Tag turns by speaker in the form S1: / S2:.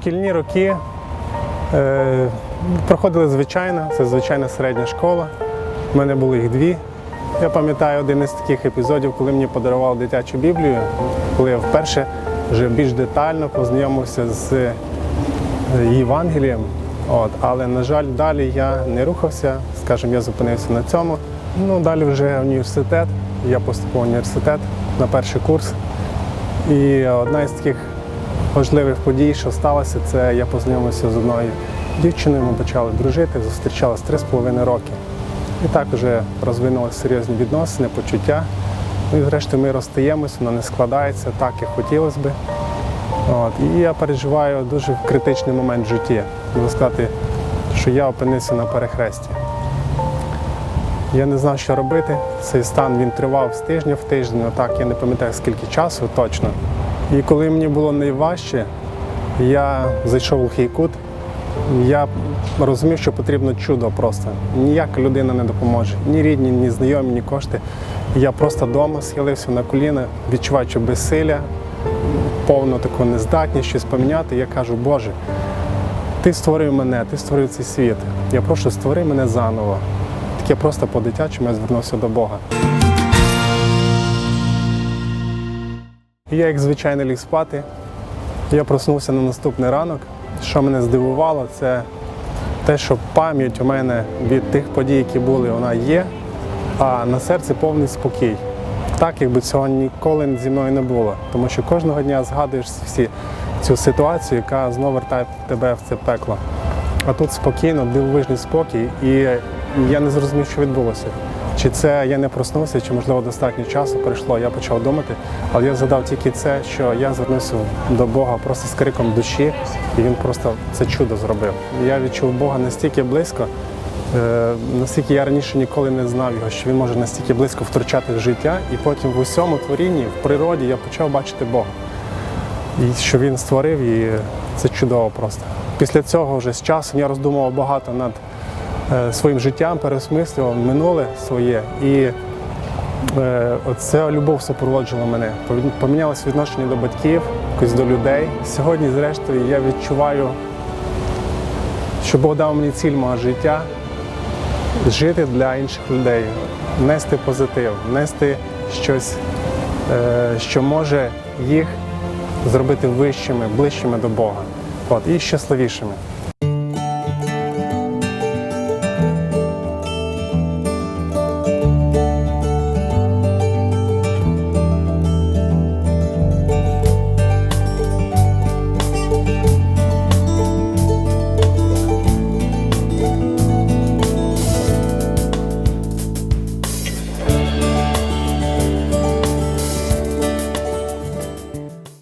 S1: шкільні роки е, проходили звичайно, це звичайна середня школа. У мене було їх дві. Я пам'ятаю один із таких епізодів, коли мені подарували дитячу Біблію, коли я вперше вже більш детально познайомився з е, Євангелієм. От, але, на жаль, далі я не рухався, скажімо, я зупинився на цьому. Ну, далі вже університет. Я поступив в університет на перший курс. І одна із таких важливих подій, що сталося, це я познайомився з одною дівчиною, ми почали дружити, зустрічалися три з половиною роки. І так вже розвинулися серйозні відносини, почуття. Ну і зрештою ми розстаємося, воно не складається так, як хотілося би. От. І я переживаю дуже критичний момент в житті. Можна сказати, що я опинився на перехресті. Я не знав, що робити. Цей стан він тривав з тижня в тиждень, а так я не пам'ятаю скільки часу точно. І коли мені було найважче, я зайшов в глухий кут. Я розумів, що потрібно чудо просто. Ніяка людина не допоможе. Ні рідні, ні знайомі, ні кошти. Я просто вдома схилився на коліна, відчуваючи безсилля, повну таку нездатність щось поміняти. Я кажу, Боже, ти створив мене, ти створив цей світ. Я прошу, створи мене заново. Таке просто по-дитячому я звернувся до Бога. Я, як звичайно, ліг спати. Я проснувся на наступний ранок. Що мене здивувало, це те, що пам'ять у мене від тих подій, які були, вона є, а на серці повний спокій. Так, якби цього ніколи зі мною не було. Тому що кожного дня згадуєш всі цю ситуацію, яка знову вертає тебе в це пекло. А тут спокійно, дивовижний спокій, і я не зрозумів, що відбулося. Чи це я не проснувся, чи можливо достатньо часу пройшло, я почав думати, але я згадав тільки це, що я звернувся до Бога просто з криком душі, і він просто це чудо зробив. Я відчув Бога настільки близько, е, наскільки я раніше ніколи не знав його, що він може настільки близько втручати в життя, і потім в усьому творінні, в природі я почав бачити Бога. І що він створив, і це чудово просто. Після цього вже з часом я роздумував багато над своїм життям, переосмислював минуле своє. І е, оця любов супроводжувала мене. Помінялося відношення до батьків, якось до людей. Сьогодні, зрештою, я відчуваю, що Бог дав мені ціль мого життя жити для інших людей, нести позитив, нести щось, е, що може їх зробити вищими, ближчими до Бога. От, і щасливішими.